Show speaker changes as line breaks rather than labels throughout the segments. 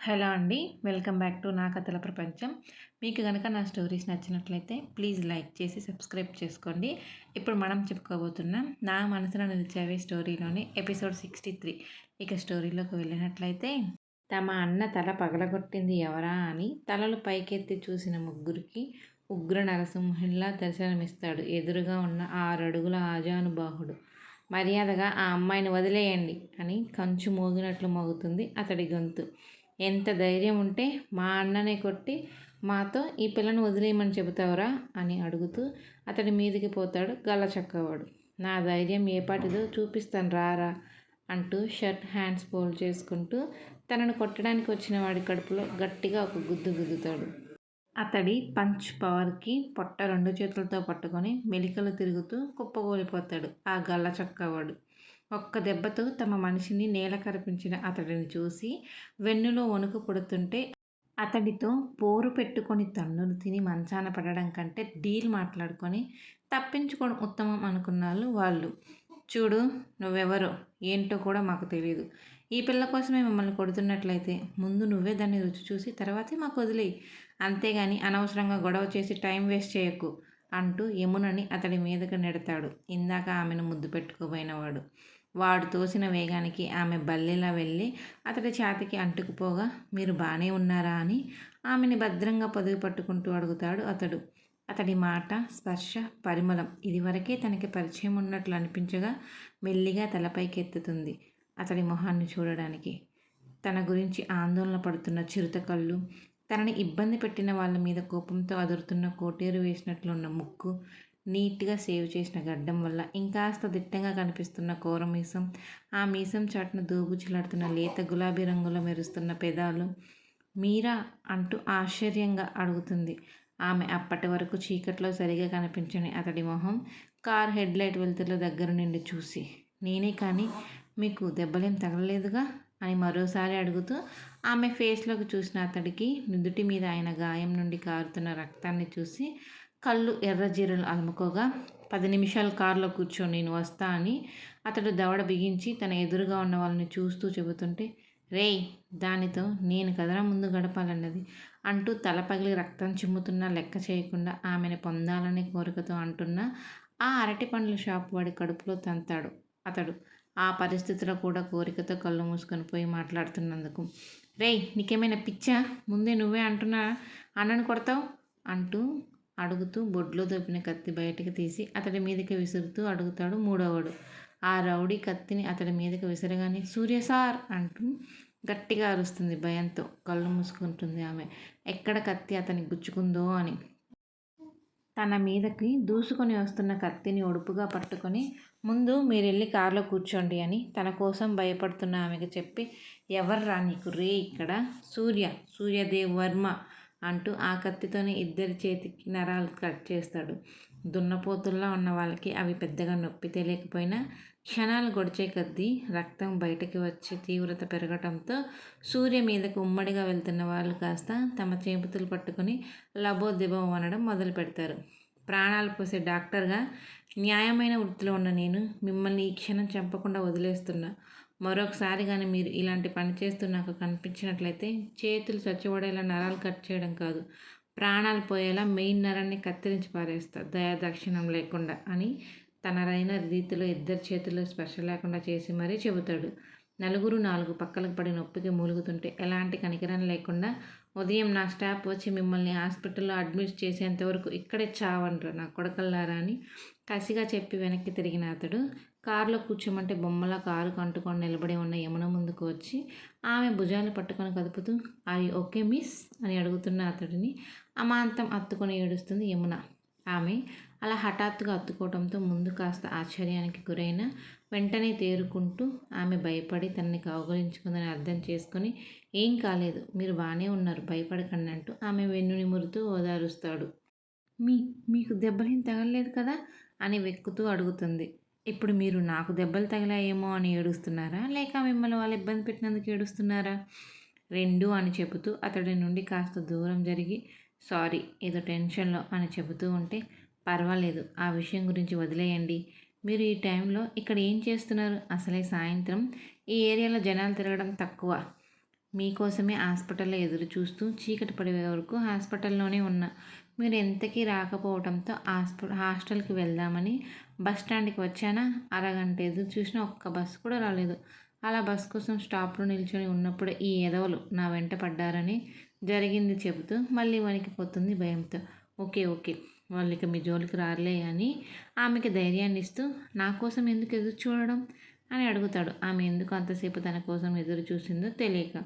Hello అండి welcome back to నా కథల ప్రపంచం. మీకు కనుక నా స్టోరీస్ నచ్చినట్లయితే ప్లీజ్ లైక్ చేసి సబ్స్క్రైబ్ చేసుకోండి. ఇప్పుడు మనం చెప్పుకోబోతున్నాం నా మనసులో నిలిచేవే స్టోరీలోని ఎపిసోడ్ సిక్స్టీ త్రీ. ఇక స్టోరీలోకి వెళ్ళినట్లయితే తమ అన్న తల పగలగొట్టింది ఎవరా అని తలలు పైకెత్తి చూసిన ముగ్గురికి ఉగ్ర నరసింహుల్లా దర్శనమిస్తాడు ఎదురుగా ఉన్న ఆరు అడుగుల ఆజానుబాహుడు. మర్యాదగా ఆ అమ్మాయిని వదిలేయండి అని కంచు మోగినట్లు మోగుతుంది అతడి గొంతు. ఎంత ధైర్యం ఉంటే మా అన్ననే కొట్టి మాతో ఈ పిల్లను వదిలేయమని చెబుతావురా అని అడుగుతూ అతడి మీదికి పోతాడు గల్ల చక్కవాడు. నా ధైర్యం ఏపాటిదో చూపిస్తాను రారా అంటూ షర్ట్ హ్యాండ్స్ ఫోల్డ్ చేసుకుంటూ తనను కొట్టడానికి వచ్చిన వాడి కడుపులో గట్టిగా ఒక గుద్దు గుద్దుతాడు. అతడి పంచ్ పవర్కి పొట్ట రెండు చేతులతో పట్టుకొని మెలికలు తిరుగుతూ కుప్పగోలిపోతాడు ఆ గల్ల చక్కవాడు. ఒక్క దెబ్బతో తమ మనిషిని నేల కరిపించిన అతడిని చూసి వెన్నులో వణుకు పుడుతుంటే అతడితో పోరు పెట్టుకొని తన్నులు తిని మంచాన పడడం కంటే డీల్ మాట్లాడుకొని తప్పించుకోవడం ఉత్తమం అనుకున్నారు వాళ్ళు. చూడు నువ్వెవరో? ఏంటో కూడా మాకు తెలియదు ఈ పిల్ల కోసమే మిమ్మల్ని కొడుతున్నట్లయితే ముందు నువ్వే దాన్ని రుచి చూసి తర్వాతే మాకు వదిలేయి. అంతేగాని అనవసరంగా గొడవ చేసి టైం వేస్ట్ చేయకు అంటూ యమునని అతడి మీదకు నెడతాడు. ఇందాక ఆమెను ముద్దు పెట్టుకోబోయినవాడు వాడు తోసిన వేగానికి ఆమె బల్లెలా వెళ్ళి అతడి ఛాతికి అంటుకుపోగా మీరు బాగానే ఉన్నారా అని ఆమెని భద్రంగా పొదుగు పట్టుకుంటూ అడుగుతాడు అతడు. అతడి మాట స్పర్శ పరిమళం ఇదివరకే తనకి పరిచయం ఉన్నట్లు అనిపించగా మెల్లిగా తలపైకెత్తుతుంది అతడి మొహాన్ని చూడడానికి. తన గురించి ఆందోళన పడుతున్న చిరుత కళ్ళు తనని ఇబ్బంది పెట్టిన వాళ్ళ మీద కోపంతో అదురుతున్న కోటేరు వేసినట్లున్న ముక్కు నీట్గా సేవ్ చేసిన గడ్డం వల్ల ఇంకాస్త దిట్టంగా కనిపిస్తున్న కూర మీసం ఆ మీసం చాటున దూబుచిలాడుతున్న లేత గులాబీ రంగులో మెరుస్తున్న పెదాలు మీరా అంటూ ఆశ్చర్యంగా అడుగుతుంది. ఆమె అప్పటి వరకు చీకట్లో సరిగా కనిపించని అతడి మొహం కార్ హెడ్లైట్ వెలుతురుల దగ్గర నుండి చూసి నేనే కానీ మీకు దెబ్బలేం తగలలేదుగా? అని మరోసారి అడుగుతూ ఆమె ఫేస్లోకి చూసిన అతడికి నుదుటి మీద ఆయన గాయం నుండి కారుతున్న రక్తాన్ని చూసి కళ్ళు ఎర్రజీరలు అలుముకోగా పది నిమిషాలు కారులో కూర్చొని నేను వస్తా అని అతడు దవడ బిగించి తన ఎదురుగా ఉన్న వాళ్ళని చూస్తూ చెబుతుంటే రేయ్ దానితో నేను కదరా ముందు గడపాలన్నది అంటూ తల పగిలి రక్తం చిమ్ముతున్నా లెక్క చేయకుండా ఆమెను పొందాలనే కోరికతో అంటున్న ఆ అరటి పండ్ల షాప్ వాడి కడుపులో తంతాడు అతడు. ఆ పరిస్థితిలో కూడా కోరికతో కళ్ళు మూసుకొని పోయి మాట్లాడుతున్నందుకు రేయ్ నీకేమైనా పిచ్చా? ముందే నువ్వే అంటున్నా అన్నను కొడతావు? అంటూ అడుగుతూ బొడ్లో దొప్పిన కత్తి బయటకు తీసి అతడి మీదకి విసురుతూ అడుగుతాడు మూడవడు. ఆ రౌడీ కత్తిని అతడి మీదకి విసరగానే సూర్య సార్! అంటూ గట్టిగా అరుస్తుంది భయంతో కళ్ళు మూసుకుంటుంది ఆమె. ఎక్కడ కత్తి అతని గుచ్చుకుందో అని. తన మీదకి దూసుకొని వస్తున్న కత్తిని ఒడుపుగా పట్టుకొని ముందు మీరు వెళ్ళి కారులో కూర్చోండి అని తన కోసం భయపడుతున్న ఆమెకు చెప్పి ఎవర్రా నీకు రే ఇక్కడ? సూర్య సూర్యదేవ్ వర్మ! అంటూ ఆ కత్తితోనే ఇద్దరి చేతికి నరాలు కట్ చేస్తాడు. దున్నపోతుల్లా ఉన్న వాళ్ళకి అవి పెద్దగా నొప్పి తెలియకపోయినా క్షణాలు గొడిచే కొద్దీ రక్తం బయటకి వచ్చి తీవ్రత పెరగటంతో సూర్య మీదకు ఉమ్మడిగా వెళ్తున్న వాళ్ళు కాస్త తమ చేపతులు పట్టుకొని లబోదిబం అనడం మొదలు పెడతారు. ప్రాణాలు పోసే డాక్టర్గా న్యాయమైన వృత్తిలో ఉన్న నేను మిమ్మల్ని ఈ క్షణం చంపకుండా వదిలేస్తున్నా. మరొకసారి కానీ మీరు ఇలాంటి పని చేస్తూ నాకు కనిపించినట్లయితే చేతులు చచ్చిపడేలా నరాలు కట్ చేయడం కాదు. ప్రాణాలు పోయేలా మెయిన్ నరాన్ని కత్తిరించి పారేస్తా. దయాదక్షిణం లేకుండా అని తనరైన రీతిలో ఇద్దరి చేతుల్లో స్పర్శ లేకుండా చేసి మరీ చెబుతాడు. నలుగురు నాలుగు పక్కలకు పడి నొప్పికి మూలుగుతుంటే ఎలాంటి కనికరం లేకుండా ఉదయం నా స్టాఫ్ వచ్చి మిమ్మల్ని హాస్పిటల్లో అడ్మిట్ చేసేంతవరకు ఇక్కడే చావండ్రు నా కొడకల్లారా అని కసిగా చెప్పి వెనక్కి తిరిగిన అతడు కారులో కూర్చోమంటే బొమ్మలా కారు కంటుకొని నిలబడి ఉన్న యమున ముందుకు వచ్చి ఆమె భుజాలు పట్టుకొని కదుపుతూ అది ఓకే మిస్ అని అడుగుతున్న అతడిని అమాంతం అత్తుకొని ఏడుస్తుంది యమున. ఆమె అలా హఠాత్తుగా అత్తుకోవడంతో ముందు కాస్త ఆశ్చర్యానికి గురైన వెంటనే తేరుకుంటూ ఆమె భయపడి తనని కౌగలించుకుందని అర్థం చేసుకొని ఏం కాలేదు మీరు బాగానే ఉన్నారు భయపడకండి అంటూ ఆమె వెన్ను నిమురుతూ ఓదారుస్తాడు. మీ మీకు దెబ్బలేం తగలలేదు కదా? అని వెక్కుతూ అడుగుతుంది. ఇప్పుడు మీరు నాకు దెబ్బలు తగిలాయేమో అని ఏడుస్తున్నారా? లేక మిమ్మల్ని వాళ్ళు ఇబ్బంది పెట్టినందుకు ఏడుస్తున్నారా? రెండు అని చెబుతూ అతడి నుండి కాస్త దూరం జరిగి సారీ ఏదో టెన్షన్లో అని చెబుతూ ఉంటే పర్వాలేదు ఆ విషయం గురించి వదిలేయండి. మీరు ఈ టైంలో ఇక్కడ ఏం చేస్తున్నారు? అసలే సాయంత్రం. ఈ ఏరియాలో జనాలు తిరగడం తక్కువ. మీకోసమే హాస్పిటల్లో ఎదురు చూస్తూ చీకటి పడే వరకు హాస్పిటల్లోనే ఉన్నా. మీరు ఎంతకీ రాకపోవడంతో హాస్ప హాస్టల్కి వెళ్దామని బస్ స్టాండ్కి వచ్చానా? అరగంట ఎదురు చూసినా ఒక్క బస్సు కూడా రాలేదు. అలా బస్ కోసం స్టాప్లో నిల్చొని ఉన్నప్పుడు ఈ ఎదవలు నా వెంట పడ్డారని జరిగింది చెబుతూ మళ్ళీ వణికిపోతుంది భయంతో. ఓకే ఓకే వాళ్ళు ఇక మీ జోలికి రాలే అని ఆమెకి ధైర్యాన్ని ఇస్తూ నా కోసం ఎందుకు ఎదురు చూడడం అని అడుగుతాడు. ఆమె ఎందుకు అంతసేపు తన కోసం ఎదురు చూసిందో తెలియక.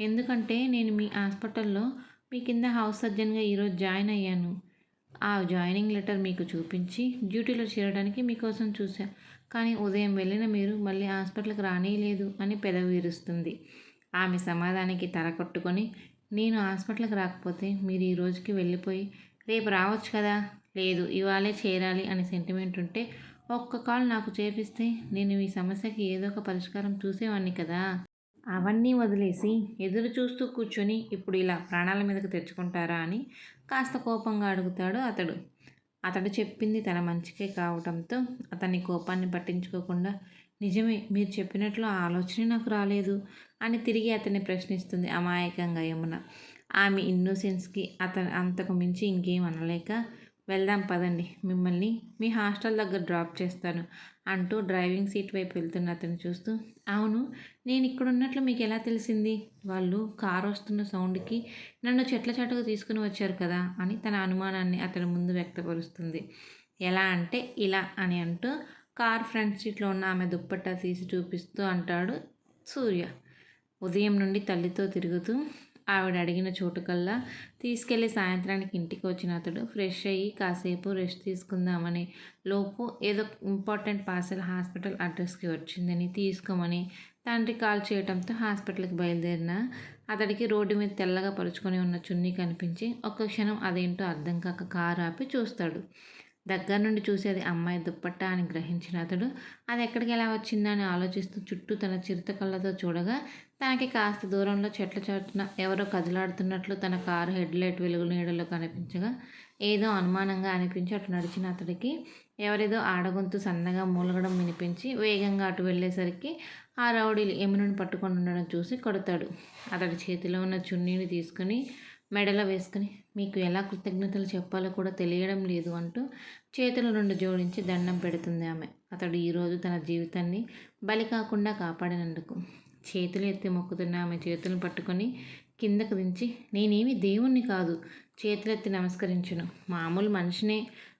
ఎందుకంటే నేను మీ హాస్పిటల్లో మీ కింద హౌస్ సర్జన్గా ఈరోజు జాయిన్ అయ్యాను. ఆ జాయినింగ్ లెటర్ మీకు చూపించి డ్యూటీలో చేరడానికి మీకోసం చూశా. కానీ ఉదయం వెళ్ళిన మీరు మళ్ళీ హాస్పిటల్కి రానేలేదు అని పెదవి విరుస్తుంది. ఆమె సమాధానికి తల కొట్టుకొని నేను హాస్పిటల్కి రాకపోతే మీరు ఈ రోజుకి వెళ్ళిపోయి రేపు రావచ్చు కదా? లేదు ఇవాళే చేరాలి అనే సెంటిమెంట్ ఉంటే ఒక్క కాల్ నాకు చేపిస్తే నేను ఈ సమస్యకి ఏదో ఒక పరిష్కారం చూసేవాడిని కదా? అవన్నీ వదిలేసి ఎదురు చూస్తూ కూర్చొని ఇప్పుడు ఇలా ప్రాణాల మీదకి తెచ్చుకుంటారా అని కాస్త కోపంగా అడుగుతాడు అతడు. అతడు చెప్పింది తన మంచికే కావటంతో అతని కోపాన్ని పట్టించుకోకుండా నిజమే మీరు చెప్పినట్లు ఆలోచన నాకు రాలేదు అని తిరిగి అతన్ని ప్రశ్నిస్తుంది అమాయకంగా యమున. ఆమె ఇన్నోసెన్స్కి అతను అంతకు మించి ఇంకేం అనలేక వెళ్దాం పదండి. మిమ్మల్ని మీ హాస్టల్ దగ్గర డ్రాప్ చేస్తాను అంటూ డ్రైవింగ్ సీట్ వైపు వెళ్తున్న అతను చూస్తూ అవును నేను ఇక్కడ ఉన్నట్లు మీకు ఎలా తెలిసింది? వాళ్ళు కారు వస్తున్న సౌండ్కి నన్ను చెట్ల చెట్టుకు తీసుకుని వచ్చారు కదా అని తన అనుమానాన్ని అతని ముందు వ్యక్తపరుస్తుంది. ఎలా అంటే ఇలా అని అంటూ కార్ ఫ్రంట్ సీట్లో ఉన్న ఆమె దుప్పట్టా తీసి చూపిస్తూ అంటాడు సూర్య. ఉదయం నుండి తల్లితో తిరుగుతూ ఆవిడ అడిగిన చోటుకల్లా తీసుకెళ్ళి సాయంత్రానికి ఇంటికి వచ్చిన అతడు ఫ్రెష్ అయ్యి కాసేపు రెస్ట్ తీసుకుందామని లోపు ఏదో ఇంపార్టెంట్ పార్సల్ హాస్పిటల్ అడ్రస్కి వచ్చిందని తీసుకోమని తండ్రి కాల్ చేయడంతో హాస్పిటల్కి బయలుదేరిన అతడికి రోడ్డు మీద తెల్లగా పరుచుకొని ఉన్న చున్నీ కనిపించి ఒక్క క్షణం అదేంటో అర్థం కాక కారు ఆపి చూస్తాడు. దగ్గర నుండి చూసేది అమ్మాయి దుప్పట్ట అని గ్రహించిన అతడు అది ఎక్కడికి ఎలా వచ్చిందని అని ఆలోచిస్తూ చుట్టూ తన చిరుత కళ్ళతో చూడగా తనకి కాస్త దూరంలో చెట్ల చాటున ఎవరో కదిలాడుతున్నట్లు తన కారు హెడ్లైట్ వెలుగు నీడలో కనిపించగా ఏదో అనుమానంగా అనిపించి అటు నడిచిన అతడికి ఎవరేదో ఆడగొంతు సన్నగా మూలగడం వినిపించి వేగంగా అటు వెళ్ళేసరికి ఆ రౌడీలు ఎమునని పట్టుకొని ఉండడం చూసి కొడతాడు. అతడి చేతిలో ఉన్న చున్నీని తీసుకుని మెడలో వేసుకుని మీకు ఎలా కృతజ్ఞతలు చెప్పాలో కూడా తెలియడం లేదు అంటూ చేతులు రెండు జోడించి దండం పెడుతుంది ఆమె. అతడు ఈరోజు తన జీవితాన్ని బలి కాకుండా కాపాడినందుకు. చేతులు ఎత్తి మొక్కుతున్న ఆమె చేతులను పట్టుకొని కిందకు దించి నేనేమి దేవుణ్ణి కాదు చేతులెత్తి నమస్కరించును. మామూలు మనిషినే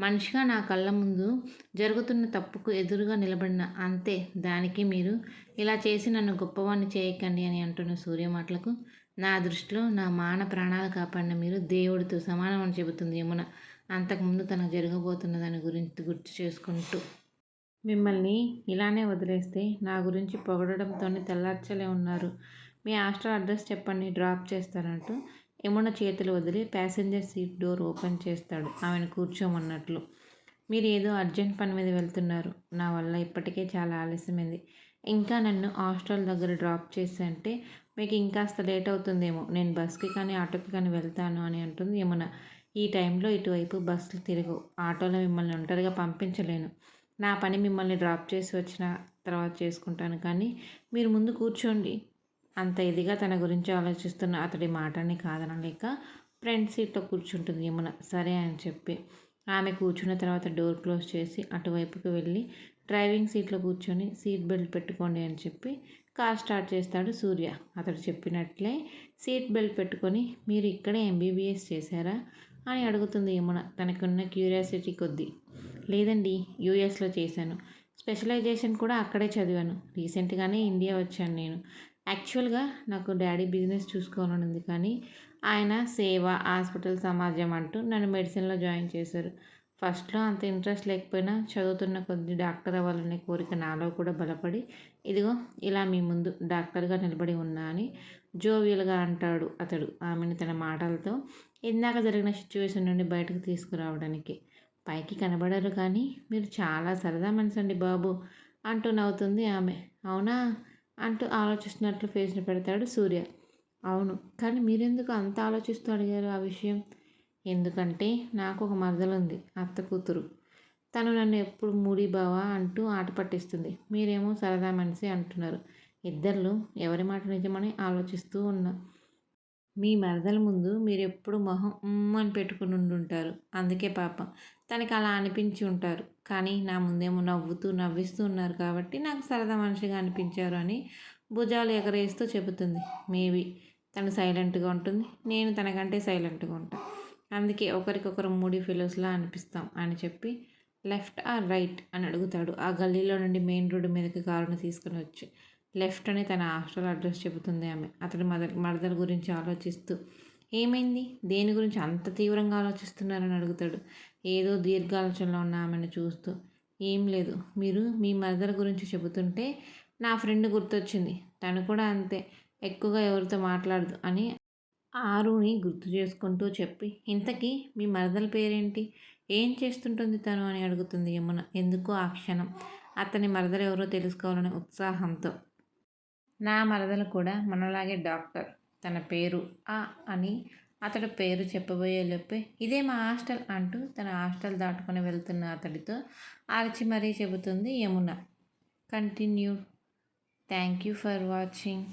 మనిషిగా నా కళ్ళ ముందు జరుగుతున్న తప్పుకు ఎదురుగా నిలబడిన అంతే. దానికి మీరు ఇలా చేసి నన్ను గొప్పవాణ్ణి చేయకండి అని అంటున్న సూర్య మాటలకు నా దృష్టిలో నా మాన ప్రాణాలు కాపాడిన మీరు దేవుడితో సమానం అని చెబుతుంది యమున. అంతకుముందు తనకు జరగబోతున్న దాని గురించి గుర్తు చేసుకుంటూ మిమ్మల్ని ఇలానే వదిలేస్తే నా గురించి పొగడడంతోనే తెల్లార్చలే ఉన్నారు. మీ హాస్టల్ అడ్రస్ చెప్పండి డ్రాప్ చేస్తానంటూ యమున చేతులు వదిలి ప్యాసింజర్ సీట్ డోర్ ఓపెన్ చేస్తాడు. ఆమెను కూర్చోమన్నట్లు. మీరు ఏదో అర్జెంట్ పని మీద వెళ్తున్నారు. నా వల్ల ఇప్పటికే చాలా ఆలస్యమైంది. ఇంకా నన్ను హాస్టల్ దగ్గర డ్రాప్ చేసి అంటే మీకు ఇంకాస్త లేట్ అవుతుందేమో. నేను బస్కి కానీ ఆటోకి కానీ వెళ్తాను అని అంటుంది యమున. ఈ టైంలో ఇటువైపు బస్సులు తిరగవు. ఆటోలో మిమ్మల్ని ఒంటరిగా పంపించలేను. నా పని మిమ్మల్ని డ్రాప్ చేసి వచ్చిన తర్వాత చేసుకుంటాను. కానీ మీరు ముందు కూర్చోండి. అంత ఇదిగా తన గురించి ఆలోచిస్తున్న అతడి మాటని కాదనలేక ఫ్రంట్ సీట్లో కూర్చుంటుంది యమున. సరే అని చెప్పి ఆమె కూర్చున్న తర్వాత డోర్ క్లోజ్ చేసి అటువైపుకి వెళ్ళి డ్రైవింగ్ సీట్లో కూర్చొని సీట్ బెల్ట్ పెట్టుకోండి అని చెప్పి కార్ స్టార్ట్ చేస్తాడు సూర్య. అతడు చెప్పినట్లే సీట్ బెల్ట్ పెట్టుకొని మీరు ఇక్కడే ఎంబీబీఎస్ చేశారా? అని అడుగుతుంది యమున. తనకున్న క్యూరియాసిటీ కొద్దీ. లేదండి యూఎస్లో చేశాను. స్పెషలైజేషన్ కూడా అక్కడే చదివాను. రీసెంట్గానే ఇండియా వచ్చాను నేను. యాక్చువల్గా నాకు డాడీ బిజినెస్ చూసుకోవాలని ఉంది కానీ ఆయన సేవ హాస్పిటల్ సమాజం అంటూ నన్ను మెడిసిన్లో జాయిన్ చేశారు. ఫస్ట్లో అంత ఇంట్రెస్ట్ లేకపోయినా చదువుతున్న కొద్ది డాక్టర్ అవ్వాలనే కోరిక నాలో కూడా బలపడి ఇదిగో ఇలా మీ ముందు డాక్టర్గా నిలబడి ఉన్నా అని జోవియల్గా అంటాడు అతడు. ఆమెను తన మాటలతో ఇందాక జరిగిన సిచ్యువేషన్ నుండి బయటకు తీసుకురావడానికి. పైకి కనబడరు కానీ మీరు చాలా సరదా మనసండి బాబు అంటూ నవ్వుతుంది ఆమె. అవునా? అంటూ ఆలోచిస్తున్నట్లు ఫేస్ని పెడతాడు సూర్య. అవును కానీ మీరెందుకు అంత ఆలోచిస్తూ అడిగారు ఆ విషయం? ఎందుకంటే నాకు ఒక మరదలుంది అత్త కూతురు. తను నన్ను ఎప్పుడు మూడి బావా అంటూ ఆట పట్టిస్తుంది. మీరేమో సరదా మనిషి అంటున్నారు. ఇద్దరు ఎవరి మాట నిజమని ఆలోచిస్తూ ఉన్నా మీ మరదల ముందు మీరు ఎప్పుడు మొహం అని పెట్టుకుని ఉండుంటారు. అందుకే పాపం. తనకి అలా అనిపించి ఉంటారు. కానీ నా ముందేమో నవ్వుతూ నవ్విస్తూ ఉన్నారు కాబట్టి నాకు సరదా మనిషిగా అనిపించారు అని భుజాలు ఎగరేస్తూ చెబుతుంది. మేబీ తను సైలెంట్గా ఉంటుంది. నేను తనకంటే సైలెంట్గా ఉంటాను అందుకే ఒకరికొకరు మూడి ఫెలోస్లా అనిపిస్తాం అని చెప్పి లెఫ్ట్ ఆర్ రైట్ అని అడుగుతాడు. ఆ గల్లీలో నుండి మెయిన్ రోడ్డు మీదకి కారును తీసుకుని వచ్చి. లెఫ్ట్ అని తన హాస్టల్ అడ్రస్ చెబుతుంది ఆమె. అతడి మదర్ మరదల గురించి ఆలోచిస్తూ ఏమైంది? దేని గురించి అంత తీవ్రంగా ఆలోచిస్తున్నారని అడుగుతాడు. ఏదో దీర్ఘాలోచనలో ఉన్న ఆమెను చూస్తూ ఏం లేదు. మీరు మీ మదర్ గురించి చెబుతుంటే నా ఫ్రెండ్ గుర్తొచ్చింది. తను కూడా అంతే. ఎక్కువగా ఎవరితో మాట్లాడదు అని ఆరుని గుర్తు చేసుకుంటూ చెప్పి ఇంతకీ మీ మరదల పేరేంటి? ఏం చేస్తుంటుంది తను? అని అడుగుతుంది యమున. ఎందుకో? ఆ క్షణం. అతని మరదలు ఎవరో తెలుసుకోవాలనే ఉత్సాహంతో. నా మరదలు కూడా మనలాగే డాక్టర్. తన పేరు ఆ అని అతడు పేరు చెప్పబోయే లోపే ఇదే మా హాస్టల్ అంటూ తన హాస్టల్ దాటుకొని వెళ్తున్న అతడితో అరచి మరీ చెబుతుంది Yamuna. Continue. Thank you for watching.